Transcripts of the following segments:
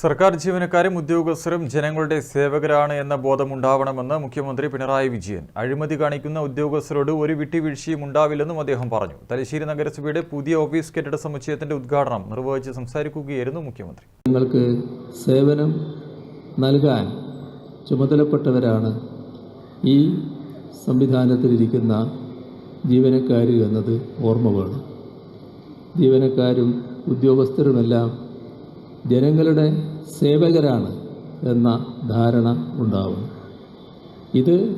സർക്കാർ ജീവനക്കാരും ഉദ്യോഗസ്ഥരും ജനങ്ങളുടെ സേവകരാണ് എന്ന ബോധമുണ്ടാവണമെന്ന് മുഖ്യമന്ത്രി പിണറായി വിജയൻ. അഴിമതി കാണിക്കുന്ന ഉദ്യോഗസ്ഥരോട് ഒരു വിട്ടുവീഴ്ചയും ഉണ്ടാവില്ലെന്നും അദ്ദേഹം പറഞ്ഞു. തലശ്ശേരി നഗരസഭയുടെ പുതിയ ഓഫീസ് കെട്ടിട സമുച്ചയത്തിന്റെ ഉദ്ഘാടനം നിർവഹിച്ച് സംസാരിക്കുകയായിരുന്നു മുഖ്യമന്ത്രി. നിങ്ങൾക്ക് സേവനം നൽകാൻ ചുമതലപ്പെട്ടവരാണ് ഈ സംവിധാനത്തിലിരിക്കുന്ന ജീവനക്കാർ എന്നത് ഓർമ്മ വേണം. ജീവനക്കാരും ഉദ്യോഗസ്ഥരുമെല്ലാം ജനങ്ങളുടെ സേവകരാണ് എന്ന ധാരണ ഉണ്ടാവും. ഇത്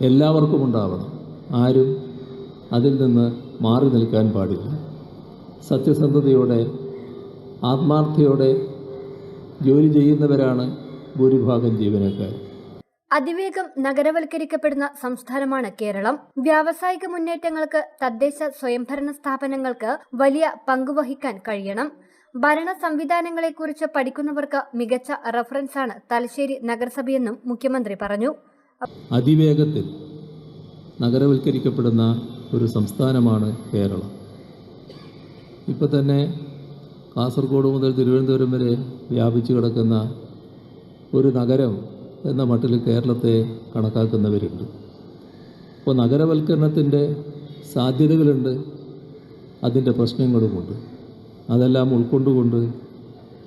എല്ലാവർക്കും ഉണ്ടാവണം. ആരും അതിൽ നിന്ന് മാറി നിൽക്കാൻ പാടില്ല. സത്യസന്ധതയോടെ ആത്മാർത്ഥയോടെ ജോലി ചെയ്യുന്നവരാണ് ഭൂരിഭാഗം ജീവനക്കാർ. അതിവേഗം നഗരവൽക്കരിക്കപ്പെടുന്ന സംസ്ഥാനമാണ് കേരളം. വ്യാവസായിക മുന്നേറ്റങ്ങൾക്ക് തദ്ദേശ സ്വയംഭരണ സ്ഥാപനങ്ങൾക്ക് വലിയ പങ്കുവഹിക്കാൻ കഴിയണം. ഭരണ സംവിധാനങ്ങളെക്കുറിച്ച് പഠിക്കുന്നവർക്ക് മികച്ച റഫറൻസാണ് തലശ്ശേരി നഗരസഭയെന്നും മുഖ്യമന്ത്രി പറഞ്ഞു. അതിവേഗത്തിൽ നഗരവൽക്കരിക്കപ്പെടുന്ന ഒരു സംസ്ഥാനമാണ് കേരളം. ഇപ്പോൾ തന്നെ കാസർഗോഡ് മുതൽ തിരുവനന്തപുരം വരെ വ്യാപിച്ചു കിടക്കുന്ന ഒരു നഗരം എന്ന മട്ടിൽ കേരളത്തെ കണക്കാക്കുന്നവരുണ്ട്. അപ്പോൾ നഗരവൽക്കരണത്തിന്റെ സാധ്യതകളുണ്ട് അതിന്റെ പ്രശ്നങ്ങളുമുണ്ട്. അതെല്ലാം ഉൾക്കൊണ്ടുകൊണ്ട്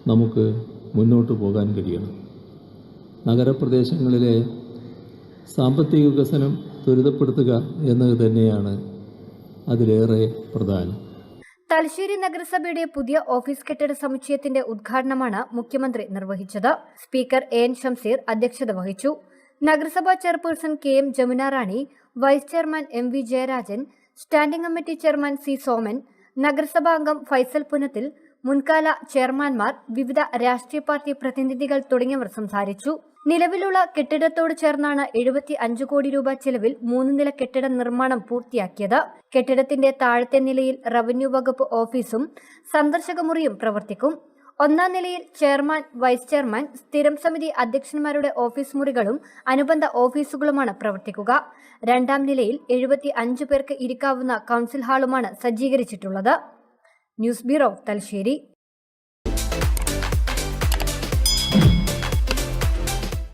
നമുക്ക് മുന്നോട്ട് പോകാൻ കഴിയണം. നഗരപ്രദേശങ്ങളിലെ സാമ്പത്തിക വികസനം ത്വരിതപ്പെടുത്തുക എന്നത് തന്നെയാണ് അതിലേറെ പ്രധാനം. തലശ്ശേരി നഗരസഭയുടെ പുതിയ ഓഫീസ് കെട്ടിട സമുച്ചയത്തിന്റെ ഉദ്ഘാടനമാണ് മുഖ്യമന്ത്രി നിർവഹിച്ചത്. സ്പീക്കർ എ എൻ ഷംസീർ അധ്യക്ഷത വഹിച്ചു. നഗരസഭാ chairperson K M Jamuna Rani vice chairman M V Jayarajan standing committee chairman C Soman നഗരസഭാ അംഗം ഫൈസൽ പുനത്തിൽ മുൻകാല ചെയർമാൻമാർ വിവിധ രാഷ്ട്രീയ പാർട്ടി പ്രതിനിധികൾ തുടങ്ങിയവർ സംസാരിച്ചു. നിലവിലുള്ള കെട്ടിടത്തോട് ചേർന്നാണ് എഴുപത്തി അഞ്ച് കോടി രൂപ ചെലവിൽ മൂന്ന് നില കെട്ടിട നിർമ്മാണം പൂർത്തിയാക്കിയത്. കെട്ടിടത്തിന്റെ താഴത്തെ നിലയിൽ റവന്യൂ വകുപ്പ് ഓഫീസും സന്ദർശക മുറിയും പ്രവർത്തിക്കും. ഒന്നാം നിലയിൽ ചെയർമാൻ വൈസ് ചെയർമാൻ സ്ഥിരം സമിതി അധ്യക്ഷന്മാരുടെ ഓഫീസ് മുറികളും അനുബന്ധ ഓഫീസുകളുമാണ് പ്രവർത്തിക്കുക. രണ്ടാം നിലയിൽ എഴുപത്തി അഞ്ച് പേർക്ക് ഇരിക്കാവുന്ന കൗൺസിൽ ഹാളുമാണ് സജ്ജീകരിച്ചിട്ടുള്ളത്. News bureau Thalassery.